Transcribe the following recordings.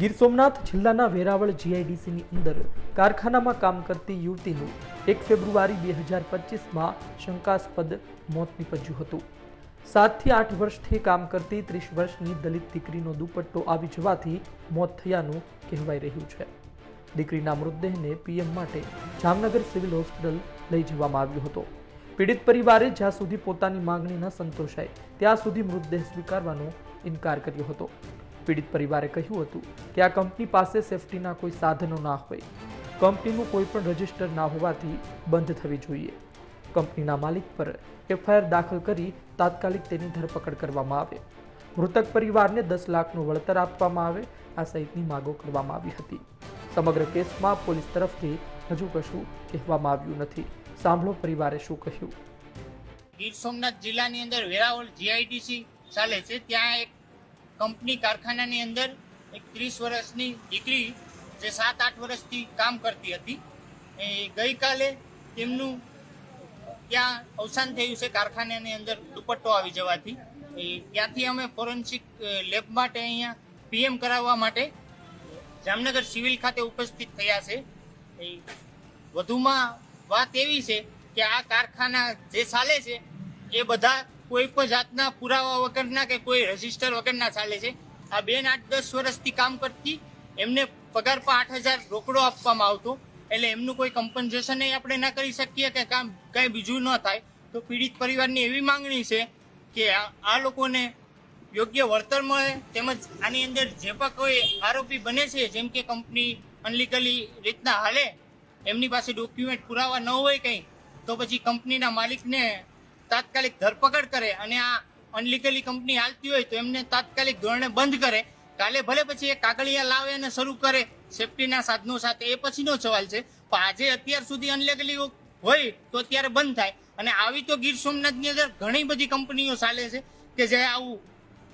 ગીર સોમનાથ જિલ્લાના વેરાવળ જીઆઈડીસીની અંદર કારખાનામાં કામ કરતી યુવતીનું એક ફેબ્રુઆરી બે હજાર પચીસમાં શંકાસ્પદ મોત નીપજ્યું હતું. સાતથી આઠ વર્ષથી કામ કરતી ત્રીસ વર્ષની દલિત દીકરીનો દુપટ્ટો આવી જવાથી મોત થયાનું કહેવાઈ રહ્યું છે. દીકરીના મૃતદેહને પીએમ માટે જામનગર સિવિલ હોસ્પિટલ લઈ જવામાં આવ્યો હતો. પીડિત પરિવારે જ્યાં સુધી પોતાની માંગણી ન સંતોષાય, ત્યાં સુધી મૃતદેહ સ્વીકારવાનો ઇનકાર કર્યો હતો. પીડિત પરિવારે કહ્યું હતું કે આ કંપની પાસે સેફટીના કોઈ સાધનો ના હોય. કંપનીનું કોઈ પણ રજિસ્ટર ના હોવાથી બંધ થવી જોઈએ. કંપનીના માલિક પર એફઆઈઆર દાખલ કરી તાત્કાલિક તેની ધરપકડ કરવામાં આવે. મૃતક પરિવારને દસ લાખનું વળતર આપવામાં આવે, આ સહિતની માગો કરવામાં આવી હતી. સમગ્ર કેસમાં પોલીસ તરફથી હજુ કશું કહેવામાં આવ્યું નથી. સાંભળો પરિવારે શું કહ્યું. ગીર સોમનાથ જિલ્લાની અંદર વેરાવળ જીઆઈડીસી ચાલે છે. ત્યાં એક કંપની કારખાનાની અંદર એક ત્રીસ વર્ષની દીકરી જે સાત આઠ વર્ષથી કામ કરતી હતી. એ ગઈકાલે તેમનું ત્યાં અવસાન થયું છે, કારખાનાની અંદર દુપટ્ટો આવી જવાથી. ત્યાંથી અમે ફોરેન્સિક લેબ માટે અહીંયા પીએમ કરાવવા માટે જામનગર સિવિલ ખાતે ઉપસ્થિત થયા છે. એ વધુમાં વાત એવી છે કે આ કારખાના જે ચાલે છે, એ બધા કોઈ પણ જાતના પુરાવા વગરના કે કોઈ રજિસ્ટર વગરના ચાલે છે. આ બેન આઠ દસ વર્ષથી કામ કરતી, એમને પગાર પર આઠ હજાર રોકડો આપવામાં આવતો. એટલે એમનું કોઈ કમ્પન્સેશન આપણે ના કરી શકીએ કે કામ કંઈ બીજું ન થાય. તો પીડિત પરિવારની એવી માંગણી છે કે આ લોકોને યોગ્ય વળતર મળે, તેમજ આની અંદર જે પણ કોઈ આરોપી બને છે, જેમ કે કંપની અનલીગલી રીતના હાલે, એમની પાસે ડોક્યુમેન્ટ પુરાવા ન હોય કંઈ, તો પછી કંપનીના માલિકને તાત્કાલિક ધરપકડ કરે અને આ અનલીગલી કંપની હાલતી હોય તો એમને તાત્કાલિક ધોરણે બંધ કરે. કાલે ભલે પછી એ કાગળિયા લાવે અને શરૂ કરે. સેફટીના સાધનો સાથે એ પછીનો સવાલ છે. પણ આજે અત્યાર સુધી અનલીગલી હોય તો અત્યારે બંધ થાય. અને આવી તો ગીર સોમનાથની અંદર ઘણી બધી કંપનીઓ ચાલે છે કે જે આવું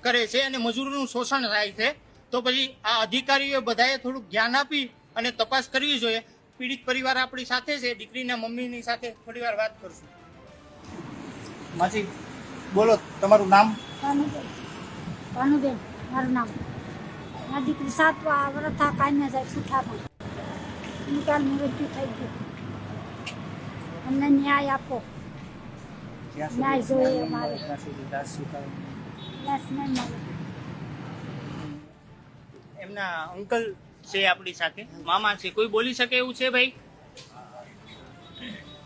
કરે છે અને મજૂરોનું શોષણ થાય છે. તો પછી આ અધિકારીઓએ બધાએ થોડુંક ધ્યાન આપી અને તપાસ કરવી જોઈએ. પીડિત પરિવાર આપણી સાથે છે. દીકરીના મમ્મીની સાથે થોડી વાર વાત કરશું. માસી બોલો તમારું નામ? ભાનુબેન. ભાનુબેન મારું નામ. મારી દીકરી સાત વ્રથા વર્ષ થા કાંઈ જાય સુઠામાં નિકાલ મૃત્યુ થઈ ગયું. અમને ન્યાય આપો. ન્યાય જોઈએ અમારે. એમના અંકલ છે આપણી સાથે. મામા છે. કોઈ બોલી શકે એવું છે ભાઈ?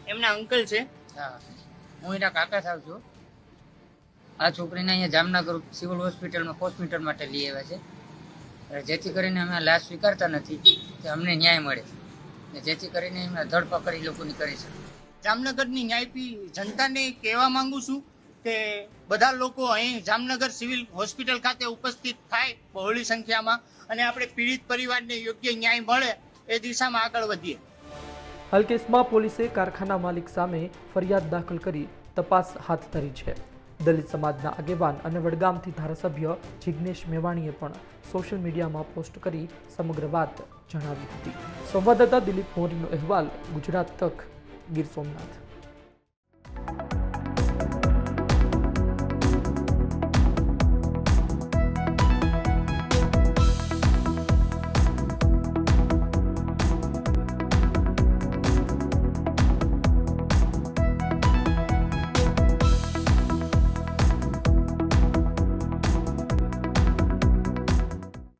એમના અંકલ છે. હા. હું એના કાકા સાહેબ છું. આ છોકરીને અહીંયા જામનગર સિવિલ હોસ્પિટલમાં હોસ્પિટલ માટે લઈ આવ્યા છે. જેથી કરીને અમે લાશ સ્વીકારતા નથી કે અમને ન્યાય મળે. જેથી કરીને અમે ધરપકડ એ લોકોની કરી છે જામનગરની ન્યાયપી જનતાને કહેવા માંગુ છું કે બધા લોકો અહીં જામનગર સિવિલ હોસ્પિટલ ખાતે ઉપસ્થિત થાય બહોળી સંખ્યામાં અને આપણે પીડિત પરિવારને યોગ્ય ન્યાય મળે એ દિશામાં આગળ વધીએ. હાલ કેસમાં પોલીસે કારખાના માલિક સામે ફરિયાદ દાખલ કરી તપાસ હાથ ધરી છે. દલિત સમાજના આગેવાન અને વડગામથી ધારાસભ્ય જિગ્નેશ મેવાણીએ પણ સોશિયલ મીડિયામાં પોસ્ટ કરી સમગ્ર વાત જણાવી હતી. સંવાદદાતા દિલીપ મોરીનો અહેવાલ ગુજરાત તક, ગીર સોમનાથ.